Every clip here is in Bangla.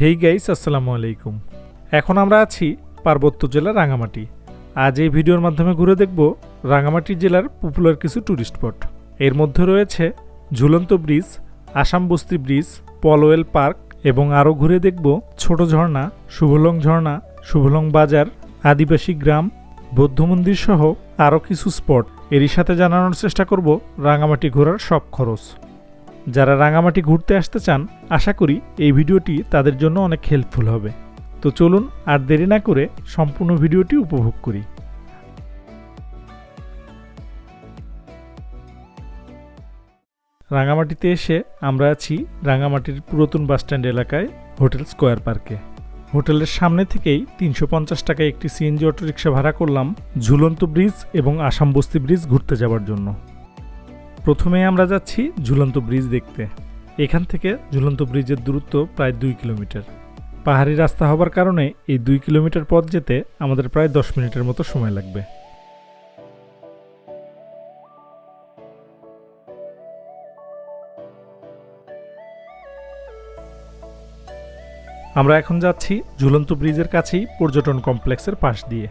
হেই গাইস আসসালামু আলাইকুম। এখন আমরা আছি পার্বত্য জেলা রাঙামাটি। আজ এই ভিডিওর মাধ্যমে ঘুরে দেখব রাঙামাটি জেলার পপুলার কিছু ট্যুরিস্ট স্পট এর মধ্যে রয়েছে ঝুলন্ত ব্রিজ, আসাম বস্তি ব্রিজ, পলওয়েল পার্ক এবং আরও ঘুরে দেখব ছোট ঝর্ণা, শুভলং ঝর্ণা, শুভলং বাজার, আদিবাসী গ্রাম, বৌদ্ধ মন্দির সহ আরও কিছু স্পট এরই সাথে জানানোর চেষ্টা করব রাঙামাটি ঘোরার সব খরচ। যারা রাঙামাটি ঘুরতে আসতে চান, আশা করি এই ভিডিওটি তাদের জন্য অনেক হেল্পফুল হবে। তো চলুন আর দেরি না করে সম্পূর্ণ ভিডিওটি উপভোগ করি। রাঙামাটিতে এসে আমরা আছি রাঙামাটির পুরাতন বাসস্ট্যান্ড এলাকায়, হোটেল স্কোয়ার পার্কে। হোটেলের সামনে থেকেই তিনশো পঞ্চাশ টাকায় একটি সিএনজি অটোরিকশা ভাড়া করলাম ঝুলন্ত ব্রিজ এবং আসাম বস্তি ব্রিজ ঘুরতে যাওয়ার জন্য। প্রথমে আমরা যাচ্ছি ঝুলন্ত ব্রিজ দেখতে। এখান থেকে ঝুলন্ত ব্রিজের দূরত্ব প্রায় দুই কিলোমিটার। পাহাড়ি রাস্তা হবার কারণে এই দুই কিলোমিটার পথ যেতে আমাদের প্রায় দশ মিনিটের মতো সময় লাগবে। আমরা এখন যাচ্ছি ঝুলন্ত ব্রিজের কাছেই পর্যটন কমপ্লেক্সের পাশ দিয়ে।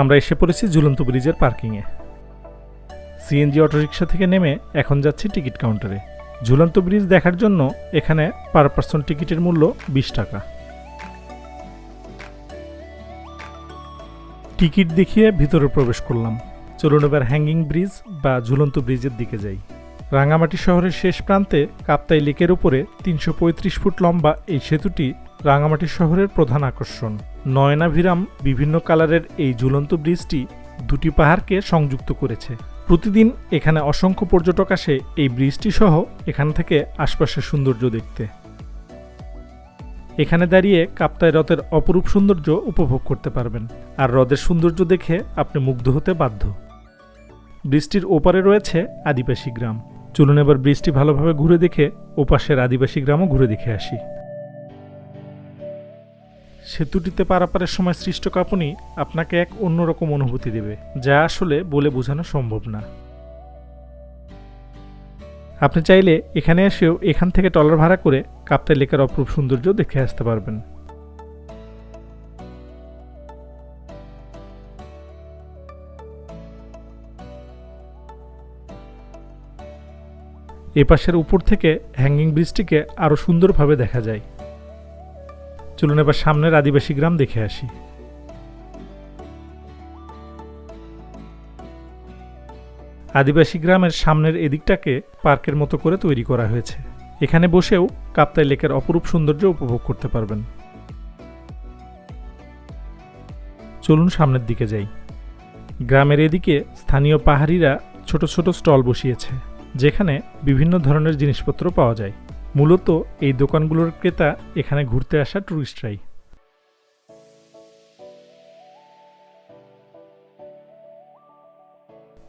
আমরা এসে পড়েছি ঝুলন্ত ব্রিজের পার্কিংয়ে। সিএনজি অটোরিকশা থেকে নেমে এখন যাচ্ছি টিকিট কাউন্টারে। ঝুলন্ত ব্রিজ দেখার জন্য এখানে পার পার্সন টিকিটের মূল্য বিশ টাকা। টিকিট দেখিয়ে ভিতরে প্রবেশ করলাম। চলুন এবার হ্যাঙ্গিং ব্রিজ বা ঝুলন্ত ব্রিজের দিকে যাই। রাঙামাটি শহরের শেষ প্রান্তে কাপ্তাই লেকের উপরে তিনশো পঁয়ত্রিশ ফুট লম্বা এই সেতুটি রাঙামাটি শহরের প্রধান আকর্ষণ। নয়নাভিরাম বিভিন্ন কালারের এই ঝুলন্ত ব্রিজটি দুটি পাহাড়কে সংযুক্ত করেছে। প্রতিদিন এখানে অসংখ্য পর্যটক আসে এই ব্রিজটি সহ এখান থেকে আশপাশের সৌন্দর্য দেখতে। এখানে দাঁড়িয়ে কাপ্তাই হ্রদের অপরূপ সৌন্দর্য উপভোগ করতে পারবেন। আর হ্রদের সৌন্দর্য দেখে আপনি মুগ্ধ হতে বাধ্য। ব্রিজটির ওপারে রয়েছে আদিবাসী গ্রাম। চলুন এবার ব্রিজটি ভালোভাবে ঘুরে দেখে ওপাশের আদিবাসী গ্রামও ঘুরে দেখে আসি। সেতুটিতে পারাপারের সময় সৃষ্ট কাঁপুনি আপনাকে এক অন্যরকম অনুভূতি দেবে, যা আসলে বলে বোঝানো সম্ভব না। আপনি চাইলে এখানে এসেও এখান থেকে টলার ভাড়া করে কাপ্তাই লেকের অপরূপ সৌন্দর্য দেখে আসতে পারবেন। এপাশের উপর থেকে হ্যাঙ্গিং ব্রিজটিকে আরও সুন্দরভাবে দেখা যায়। চলুন এবার সামনের আদিবাসী গ্রাম দেখে আসি। আদিবাসী গ্রামের সামনের এদিকটাকে পার্কের মতো করে তৈরি করা হয়েছে। এখানে বসেও কাপ্তাই লেকের অপরূপ সৌন্দর্য উপভোগ করতে পারবেন। চলুন সামনের দিকে যাই। গ্রামের এদিকে স্থানীয় পাহাড়িরা ছোট ছোট স্টল বসিয়েছে, যেখানে বিভিন্ন ধরনের জিনিসপত্র পাওয়া যায়। মূলত এই দোকানগুলোর ক্রেতা এখানে ঘুরতে আসা ট্যুরিস্টরাই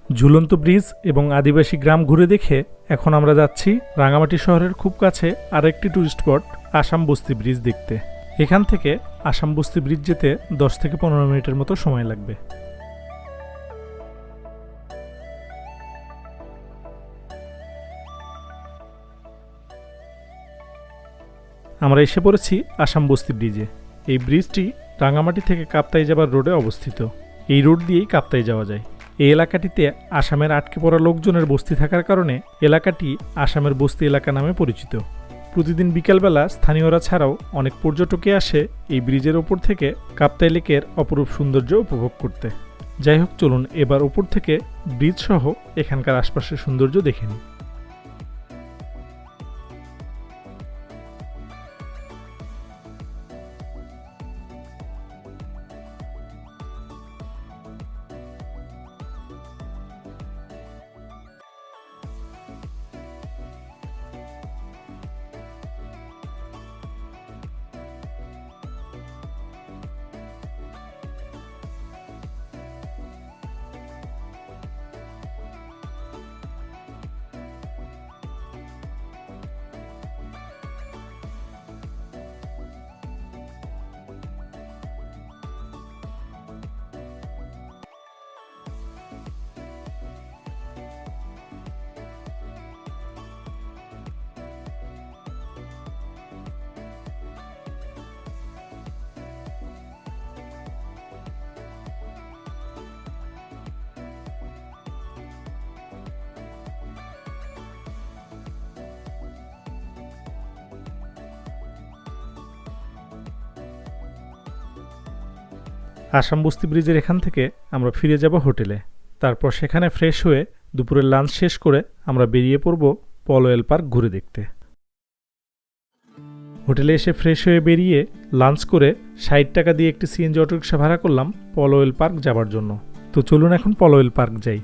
ঝুলন্ত ব্রিজ এবং আদিবাসী গ্রাম ঘুরে দেখে এখন আমরা যাচ্ছি রাঙামাটি শহরের খুব কাছে আরেকটি ট্যুরিস্ট স্পট, আসাম বস্তি ব্রিজ দেখতে। এখান থেকে আসাম বস্তি ব্রিজ যেতে দশ থেকে পনেরো মিনিটের মতো সময় লাগবে। আমরা এসে পড়েছি আসাম বস্তি ব্রিজে। এই ব্রিজটি রাঙামাটি থেকে কাপ্তাই যাবার রোডে অবস্থিত। এই রোড দিয়েই কাপ্তাই যাওয়া যায়। এই এলাকাটিতে আসামের আটকে পড়া লোকজনের বস্তি থাকার কারণে এলাকাটি আসামের বস্তি এলাকা নামে পরিচিত। প্রতিদিন বিকালবেলা স্থানীয়রা ছাড়াও অনেক পর্যটকে আসে এই ব্রিজের ওপর থেকে কাপ্তাই লেকের অপরূপ সৌন্দর্য উপভোগ করতে। যাই হোক, চলুন এবার ওপর থেকে ব্রিজ সহ এখানকার আশপাশের সৌন্দর্য দেখে নিই। আসাম বস্তি ব্রিজের এখান থেকে আমরা ফিরে যাব হোটেলে। তারপর সেখানে ফ্রেশ হয়ে দুপুরের লাঞ্চ শেষ করে আমরা বেরিয়ে পড়ব পলোয়েল পার্ক ঘুরে দেখতে। হোটেলে এসে ফ্রেশ হয়ে বেরিয়ে লাঞ্চ করে ষাট টাকা দিয়ে একটি সিএনজি অটোরিক্সা ভাড়া করলাম পলোয়েল পার্ক যাবার জন্য। তো চলুন এখন পলোয়েল পার্ক যাই।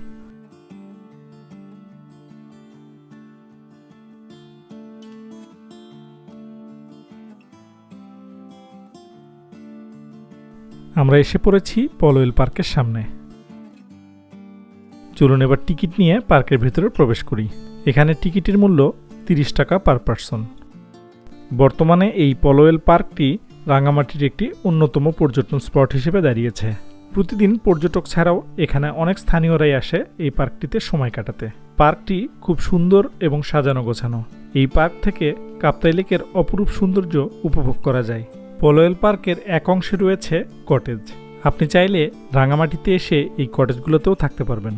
আমরা এসে পড়েছি পলোয়েল পার্কের সামনে। চলুন এবার টিকিট নিয়ে পার্কের ভেতরে প্রবেশ করি। এখানে টিকিটের মূল্য তিরিশ টাকা পার পার্সন। বর্তমানে এই পলোয়েল পার্কটি রাঙামাটির একটি অন্যতম পর্যটন স্পট হিসেবে দাঁড়িয়েছে। প্রতিদিন পর্যটক ছাড়াও এখানে অনেক স্থানীয়রাই আসে এই পার্কটিতে সময় কাটাতে। পার্কটি খুব সুন্দর এবং সাজানো গোছানো। এই পার্ক থেকে কাপ্তাই লেকের অপরূপ সৌন্দর্য উপভোগ করা যায়। পলোয়েল পার্কের এক অংশে রয়েছে কটেজ। আপনি চাইলে রাঙামাটিতে এসে এই কটেজগুলোতেও থাকতে পারবেন।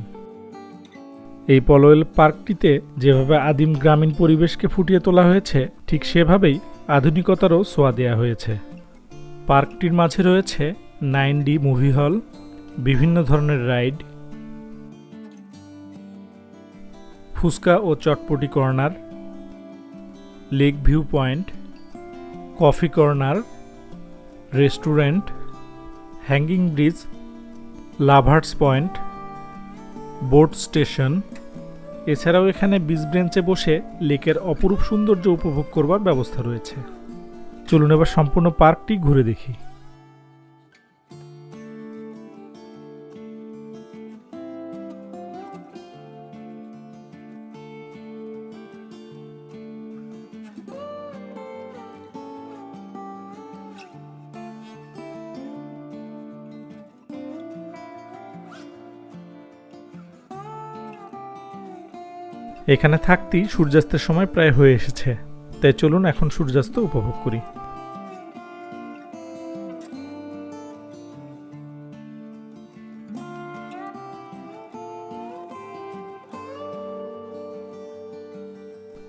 এই পলোয়েল পার্কটিতে যেভাবে আদিম গ্রামীণ পরিবেশকে ফুটিয়ে তোলা হয়েছে, ঠিক সেভাবেই আধুনিকতারও সোয়া দেওয়া হয়েছে। পার্কটির মাঝে রয়েছে নাইন ডি মুভি হল, বিভিন্ন ধরনের রাইড, ফুচকা ও চটপটি corner, lake view point, coffee corner restaurant, hanging bridge, lovers point, boat station. এছাড়াও এখানে বিচ ব্রেঞ্চে বসে লেকের অপরূপ সৌন্দর্য উপভোগ করবার ব্যবস্থা রয়েছে। চলুন এবার সম্পূর্ণ পার্কটি ঘুরে দেখি। এখানে থাকতেই সূর্যাস্তের সময় প্রায় হয়ে এসেছে। তাই চলুন এখন সূর্যাস্ত উপভোগ করি।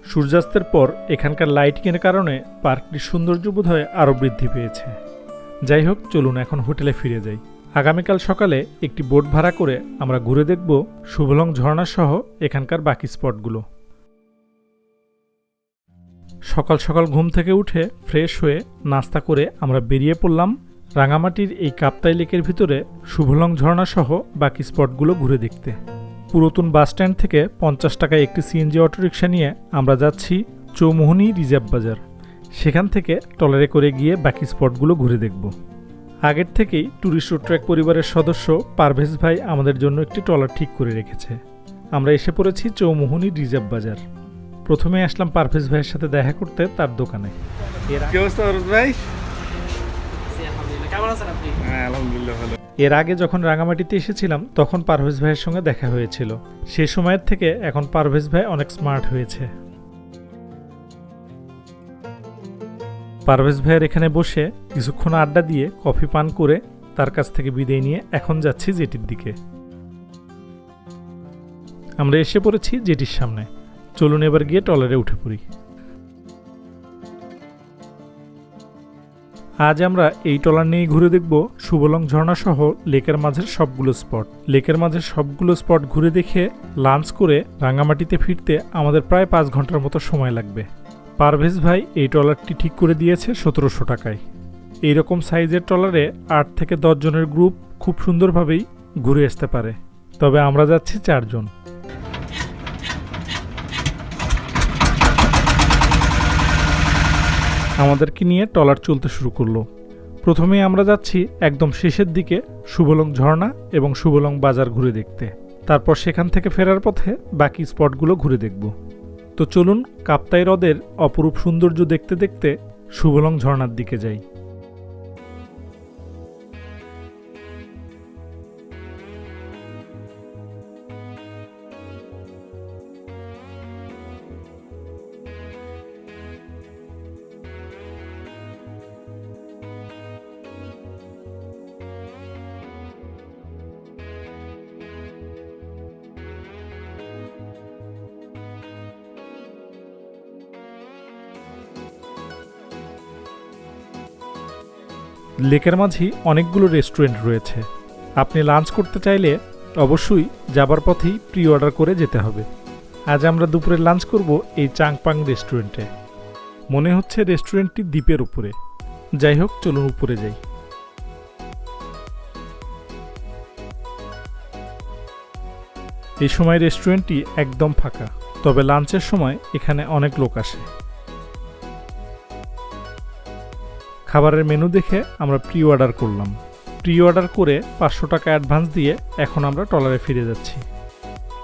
সূর্যাস্তের পর এখানকার লাইটিংয়ের কারণে পার্কটির সৌন্দর্য বোধহয় আরও বৃদ্ধি পেয়েছে। যাই হোক, চলুন এখন হোটেলে ফিরে যাই। আগামীকাল সকালে একটি বোট ভাড়া করে আমরা ঘুরে দেখব শুভলং ঝর্ণা সহ এখানকার বাকি স্পটগুলো। সকাল সকাল ঘুম থেকে উঠে ফ্রেশ হয়ে নাস্তা করে আমরা বেরিয়ে পড়লাম রাঙামাটির এই কাপ্তাই লেকের ভিতরে শুভলং ঝর্ণা সহ বাকি স্পটগুলো ঘুরে দেখতে। পুরাতন বাস স্ট্যান্ড থেকে পঞ্চাশ টাকায় একটি সিএনজি অটোরিকশা নিয়ে আমরা যাচ্ছি চৌমোহনী রিজার্ভ বাজার। সেখান থেকে টলারে করে গিয়ে বাকি স্পটগুলো ঘুরে দেখব। আগের থেকেই ট্যুরিস্ট ট্র্যাক পরিবারের সদস্য পারভেজ ভাই আমাদের জন্য একটি ট্রলার ঠিক করে রেখেছে। আমরা এসে পড়েছি চৌমোহনী রিজার্ভ বাজার। প্রথমে আসলাম পারভেজ ভাইয়ের সাথে দেখা করতে তার দোকানে। ভাই? হ্যাঁ এর আগে যখন রাঙামাটিতে এসেছিলাম তখন পারভেজ ভাইয়ের সঙ্গে দেখা হয়েছিল। সে সময়ের থেকে এখন পারভেজ ভাই অনেক স্মার্ট হয়েছে। পারভেজ ভাইয়ের এখানে বসে কিছুক্ষণ আড্ডা দিয়ে কফি পান করে তার কাছ থেকে বিদায় নিয়ে এখন যাচ্ছি জেটির দিকে। আমরা এসে পড়েছি জেটির সামনে। চলুন এবার গিয়ে টলারে উঠে পড়ি। আজ আমরা এই টলার নিয়ে ঘুরে দেখব সুবলং ঝর্ণা সহ লেকের মাঝের সবগুলো স্পট। লেকের মাঝের সবগুলো স্পট ঘুরে দেখে, লাঞ্চ করে রাঙামাটিতে ফিরতে আমাদের প্রায় পাঁচ ঘণ্টার মতো সময় লাগবে। পারভেজ ভাই এই ট্রলারটি ঠিক করে দিয়েছে সতেরোশো টাকায়। এইরকম সাইজের ট্রলারে আট থেকে দশ জনের গ্রুপ খুব সুন্দরভাবেই ঘুরে আসতে পারে। তবে আমরা যাচ্ছি চারজন। আমাদেরকে নিয়ে ট্রলার চলতে শুরু করল। প্রথমে আমরা যাচ্ছি একদম শেষের দিকে শুভলং ঝর্ণা এবং শুভলং বাজার ঘুরে দেখতে। তারপর সেখান থেকে ফেরার পথে বাকি স্পটগুলো ঘুরে দেখব। তো চলুন কাপ্তাই হ্রদের অপরূপ সৌন্দর্য দেখতে দেখতে শুভলং ঝর্নার দিকে যাই। লেকের মাঝি অনেকগুলো রেস্টুরেন্ট রয়েছে। আপনি লাঞ্চ করতে চাইলে অবশ্যই যাবার পথেই প্রি অর্ডার করে যেতে হবে। আজ আমরা দুপুরে লাঞ্চ করব এই চাংপাং রেস্টুরেন্টে। মনে হচ্ছে রেস্টুরেন্টটি দ্বীপের উপরে। যাই হোক, চলুন উপরে যাই। এই সময় রেস্টুরেন্টটি একদম ফাঁকা, তবে লাঞ্চের সময় এখানে অনেক লোক আসে। খাবারের মেনু দেখে আমরা প্রি অর্ডার করলাম। প্রি অর্ডার করে পাঁচশো টাকা অ্যাডভান্স দিয়ে এখন আমরা ট্রলারে ফিরে যাচ্ছি।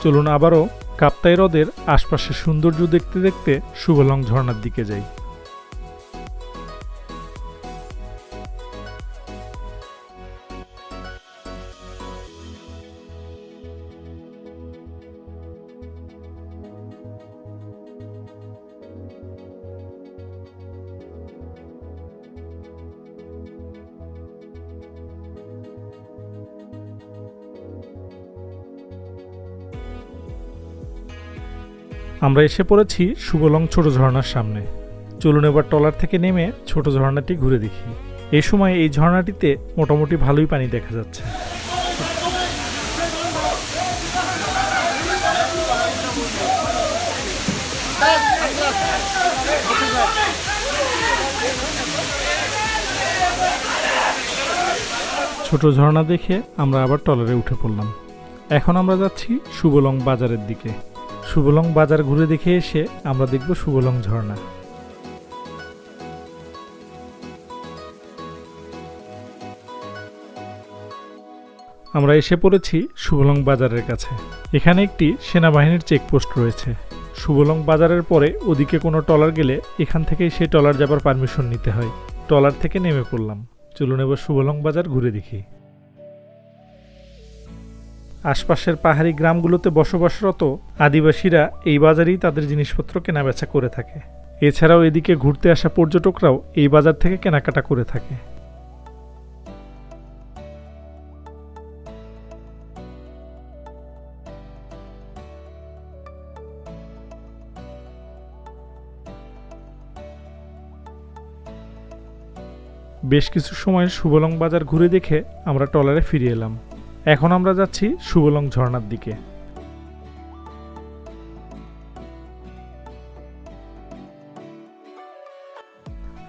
চলুন আবারও কাপ্তাই হ্রদের আশপাশের সৌন্দর্য দেখতে দেখতে শুভলং ঝর্নার দিকে যাই। আমরা এসে পড়েছি সুবলং ছোট ঝর্ণার সামনে। চলুন এবার টলার থেকে নেমে ছোট ঝর্ণাটি ঘুরে দেখি। এই সময় এই ঝর্ণাটিতে মোটামুটি ভালোই পানি দেখা যাচ্ছে। ছোট ঝর্ণা দেখে আমরা আবার টলারে উঠে পড়লাম। এখন আমরা যাচ্ছি সুবলং বাজারের দিকে। সুবলং বাজার ঘুরে দেখে এসে আমরা দেখব সুবলং ঝর্ণা। আমরা এসে পড়েছি সুবলং বাজারের কাছে। এখানে একটি সেনাবাহিনীর চেকপোস্ট রয়েছে। সুবলং বাজারের পরে ওদিকে কোনো টলার গেলে এখান থেকেই সে টলার যাবার পারমিশন নিতে হয়। টলার থেকে নেমে পড়লাম। চলুন এবার সুবলং বাজার ঘুরে দেখি। আশপাশের পাহাড়ি গ্রামগুলোতে বসবাসরত আদিবাসীরা এই বাজারেই তাদের জিনিসপত্র কেনাবেচা করে থাকে। এছাড়াও এদিকে ঘুরতে আসা পর্যটকরাও এই বাজার থেকে কেনাকাটা করে থাকে। বেশ কিছু সময় সুবলং বাজার ঘুরে দেখে আমরা টলারে ফিরে এলাম। এখন আমরা যাচ্ছি সুবলং ঝর্ণার দিকে।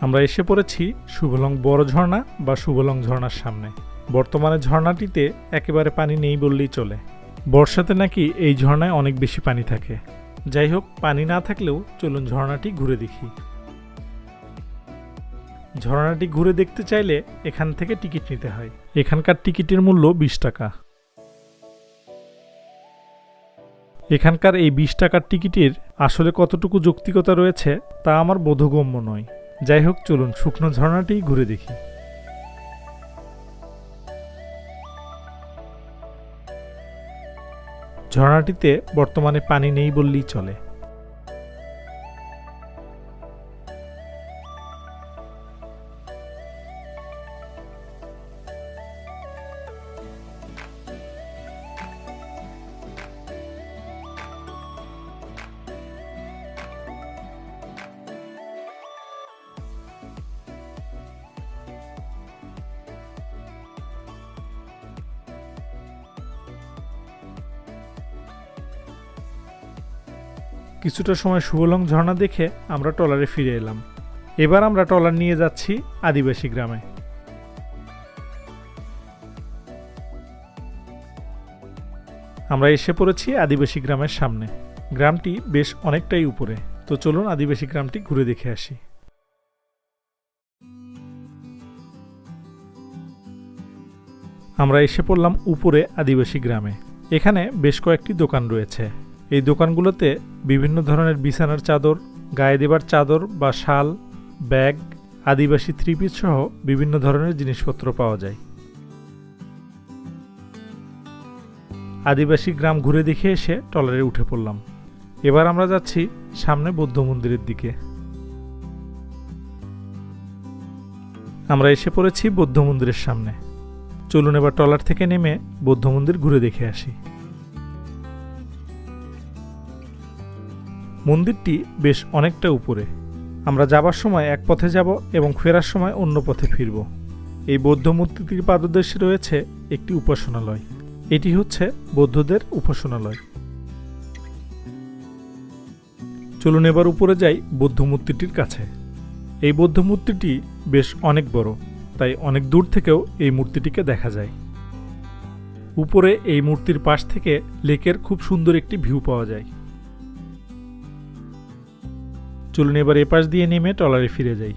আমরা এসে পড়েছি সুবলং বড় ঝর্ণা বা সুবলং ঝর্ণার সামনে। বর্তমানে ঝর্ণাটিতে একেবারে পানি নেই বললেই চলে। বর্ষাতে নাকি এই ঝর্ণায় অনেক বেশি পানি থাকে। যাই হোক, পানি না থাকলেও চলুন ঝর্ণাটি ঘুরে দেখি। ঝর্ণাটি ঘুরে দেখতে চাইলে এখান থেকে টিকিট নিতে হয়। এখানকার টিকিটের মূল্য বিশ টাকা। এখানকার এই বিশ টাকার টিকিটের আসলে কতটুকু যৌক্তিকতা রয়েছে তা আমার বোধগম্য নয়। যাই হোক, চলুন শুকনো ঝর্ণাটি ঘুরে দেখি। ঝর্ণাটিতে বর্তমানে পানি নেই বললেই চলে। কিছুটা সময় সুবলং ঝর্ণা দেখে আমরা ট্রলারে ফিরে এলাম। এবার আমরা ট্রলার নিয়ে যাচ্ছি আদিবাসী গ্রামে। আমরা এসে পড়েছি আদিবাসী গ্রামের সামনে। গ্রামটি বেশ অনেকটাই উপরে। তো চলুন আদিবাসী গ্রামটি ঘুরে দেখে আসি। আমরা এসে পড়লাম উপরে আদিবাসী গ্রামে। এখানে বেশ কয়েকটি দোকান রয়েছে। এই দোকানগুলোতে বিভিন্ন ধরনের বিছানার চাদর, গায়ে দেবার চাদর বা শাল, ব্যাগ, আদিবাসী থ্রি পিস সহ বিভিন্ন ধরনের জিনিসপত্র পাওয়া যায়। আদিবাসী গ্রাম ঘুরে দেখে এসে টলারে উঠে পড়লাম। এবার আমরা যাচ্ছি সামনে বৌদ্ধ মন্দিরের দিকে। আমরা এসে পড়েছি বৌদ্ধ মন্দিরের সামনে। চলুন এবার টলার থেকে নেমে বৌদ্ধ মন্দির ঘুরে দেখে আসি। মন্দিরটি বেশ অনেকটা উপরে। আমরা যাবার সময় এক পথে যাব এবং ফেরার সময় অন্য পথে ফিরব। এই বৌদ্ধ মূর্তিটির পাদদেশে রয়েছে একটি উপাসনালয়। এটি হচ্ছে বৌদ্ধদের উপাসনালয়। চলুন এবার উপরে যাই বৌদ্ধ মূর্তিটির কাছে। এই বৌদ্ধ মূর্তিটি বেশ অনেক বড়, তাই অনেক দূর থেকেও এই মূর্তিটিকে দেখা যায়। উপরে এই মূর্তির পাশ থেকে লেকের খুব সুন্দর একটি ভিউ পাওয়া যায়। চলুন এবার এপাশ দিয়ে নেমে ট্রলারে ফিরে যাই।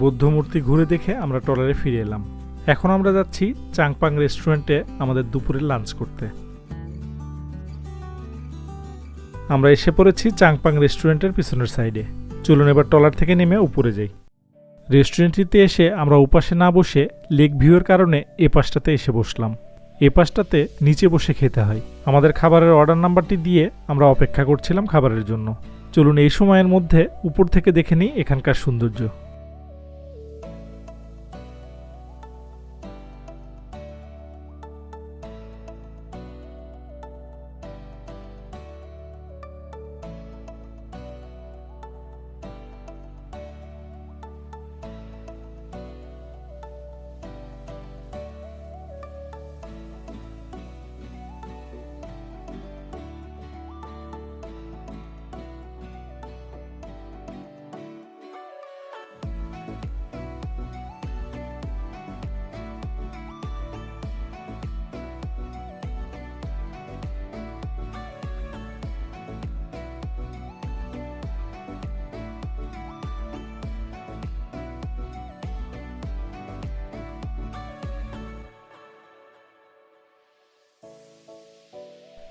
বৌদ্ধ মূর্তি ঘুরে দেখে আমরা ট্রলারে ফিরে এলাম। এখন আমরা যাচ্ছি চাংপাং রেস্টুরেন্টে আমাদের দুপুরের লাঞ্চ করতে। আমরা এসে পড়েছি চাংপাং রেস্টুরেন্টের পিছনের সাইডে। চলুন এবার ট্রলার থেকে নেমে উপরে যাই। রেস্টুরেন্টটিতে এসে আমরা উপাসে না বসে লেক ভিউয়ের কারণে এ পাশটাতে এসে বসলাম। এ পাশটাতে নিচে বসে খেতে হয়। আমাদের খাবারের অর্ডার নাম্বারটি দিয়ে আমরা অপেক্ষা করছিলাম খাবারের জন্য। চলুন এই সময়ের মধ্যে উপর থেকে দেখে নিই এখানকার সৌন্দর্য।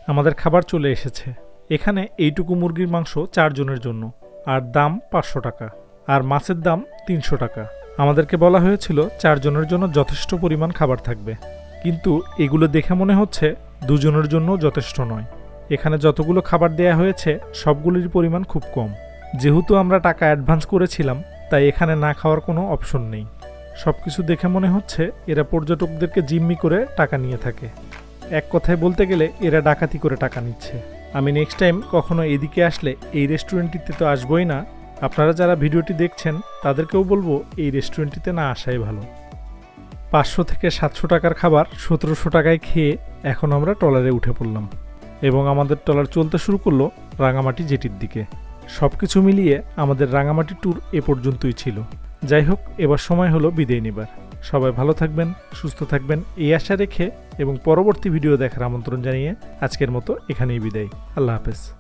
আমাদের খাবার চলে এসেছে। এখানে এইটুকু মুরগির মাংস চারজনের জন্য, আর দাম পাঁচশো টাকা, আর মাছের দাম তিনশো টাকা। আমাদেরকে বলা হয়েছিল চারজনের জন্য যথেষ্ট পরিমাণ খাবার থাকবে। কিন্তু এগুলো দেখে মনে হচ্ছে দুজনের জন্য যথেষ্ট নয়। এখানে যতগুলো খাবার দেয়া হয়েছে, সবগুলির পরিমাণ খুব কম। যেহেতু আমরা টাকা অ্যাডভান্স করেছিলাম, তাই এখানে না খাওয়ার কোনো অপশন নেই। সব কিছু দেখে মনে হচ্ছে এরা পর্যটকদেরকে জিম্মি করে টাকা নিয়ে থাকে। এক কথায় বলতে গেলে এরা ডাকাতি করে টাকা নিচ্ছে। আমি নেক্সট টাইম কখনো এদিকে আসলে এই রেস্টুরেন্টটিতে তো আসবই না। আপনারা যারা ভিডিওটি দেখছেন, তাদেরকেও বলব এই রেস্টুরেন্টটিতে না আসাই ভালো। পাঁচশো থেকে সাতশো টাকার খাবার সতেরোশো টাকায় খেয়ে এখন আমরা ট্রলারে উঠে পড়লাম এবং আমাদের ট্রলার চলতে শুরু করল রাঙামাটি জেটির দিকে। সব কিছু মিলিয়ে আমাদের রাঙামাটি ট্যুর এ পর্যন্তই ছিল। যাই হোক, এবার সময় হলো বিদায় নেবার। সবাই ভালো থাকবেন, সুস্থ থাকবেন এই আশা রেখে এবং পরবর্তী ভিডিও দেখার আমন্ত্রণ জানিয়ে আজকের মতো এখানেই বিদায়। আল্লাহ হাফেজ।